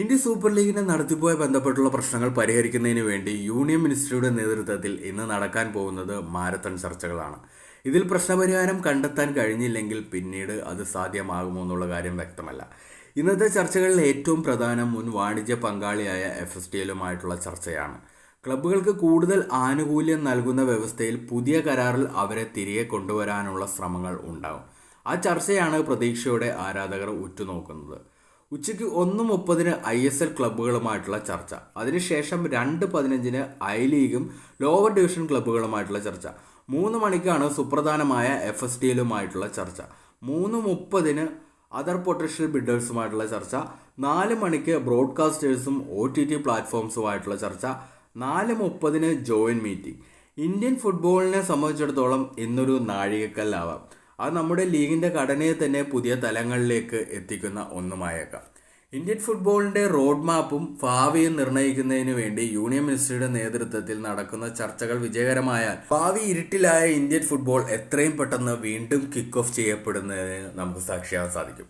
India super ലീഗിന്റെ നടത്തിപ്പുമായി ബന്ധപ്പെട്ടുള്ള പ്രശ്നങ്ങൾ പരിഹരിക്കുന്നതിന് വേണ്ടി യൂണിയൻ മിനിസ്ട്രിയുടെ നേതൃത്വത്തിൽ ഇന്ന് നടക്കാൻ പോകുന്നത് മാരത്തൺ ചർച്ചകളാണ്. ഇതിൽ പ്രശ്നപരിഹാരം കണ്ടെത്താൻ കഴിഞ്ഞില്ലെങ്കിൽ പിന്നീട് അത് സാധ്യമാകുമോ എന്നുള്ള കാര്യം വ്യക്തമല്ല. ഇന്നത്തെ ചർച്ചകളിൽ ഏറ്റവും പ്രധാനം മുൻ വാണിജ്യ പങ്കാളിയായ എഫ് എസ് ടി എല്ലുമായിട്ടുള്ള ചർച്ചയാണ്. ക്ലബ്ബുകൾക്ക് കൂടുതൽ ആനുകൂല്യം നൽകുന്ന വ്യവസ്ഥയിൽ പുതിയ കരാറിൽ അവരെ തിരികെ കൊണ്ടുവരാനുള്ള ശ്രമങ്ങൾ ഉണ്ടാകും ആ ചർച്ചയാണ് പ്രതീക്ഷയോടെ ആരാധകർ ഉറ്റുനോക്കുന്നത്. ഉച്ചയ്ക്ക് ഒന്ന് മുപ്പതിന് ഐ എസ് എൽ ക്ലബ്ബുകളുമായിട്ടുള്ള ചർച്ച. അതിനുശേഷം രണ്ട് പതിനഞ്ചിന് ഐ ലീഗും ലോവർ ഡിവിഷൻ ക്ലബ്ബുകളുമായിട്ടുള്ള ചർച്ച. മൂന്ന് മണിക്കാണ് സുപ്രധാനമായ എഫ് എസ് ടി എല്ലുമായിട്ടുള്ള ചർച്ച. മൂന്ന് മുപ്പതിന് അതർ പൊട്ടൻഷ്യൽ ബിഡേഴ്സുമായിട്ടുള്ള ചർച്ച. നാല് മണിക്ക് ബ്രോഡ്കാസ്റ്റേഴ്സും ഒ ടി ടി പ്ലാറ്റ്ഫോംസുമായിട്ടുള്ള ചർച്ച. നാല് മുപ്പതിന് ജോയിൻ മീറ്റിംഗ്. ഇന്ത്യൻ ഫുട്ബോളിനെ സംബന്ധിച്ചിടത്തോളം ഇന്നൊരു നാഴികക്കല്ലാവാം. അത് നമ്മുടെ ലീഗിന്റെ ഘടനയെ തന്നെ പുതിയ തലങ്ങളിലേക്ക് എത്തിക്കുന്ന ഒന്നുമായേക്കാം. ഇന്ത്യൻ ഫുട്ബോളിന്റെ റോഡ് മാപ്പും ഭാവിയും നിർണയിക്കുന്നതിന് വേണ്ടി യൂണിയൻ മിനിസ്ട്രിയുടെ നേതൃത്വത്തിൽ നടക്കുന്ന ചർച്ചകൾ വിജയകരമായാൽ ഭാവി ഇരുട്ടിലായ ഇന്ത്യൻ ഫുട്ബോൾ എത്രയും പെട്ടെന്ന് വീണ്ടും കിക്ക് ഓഫ് ചെയ്യപ്പെടുന്നതിന് നമുക്ക് സാക്ഷിയാകാൻ സാധിക്കും.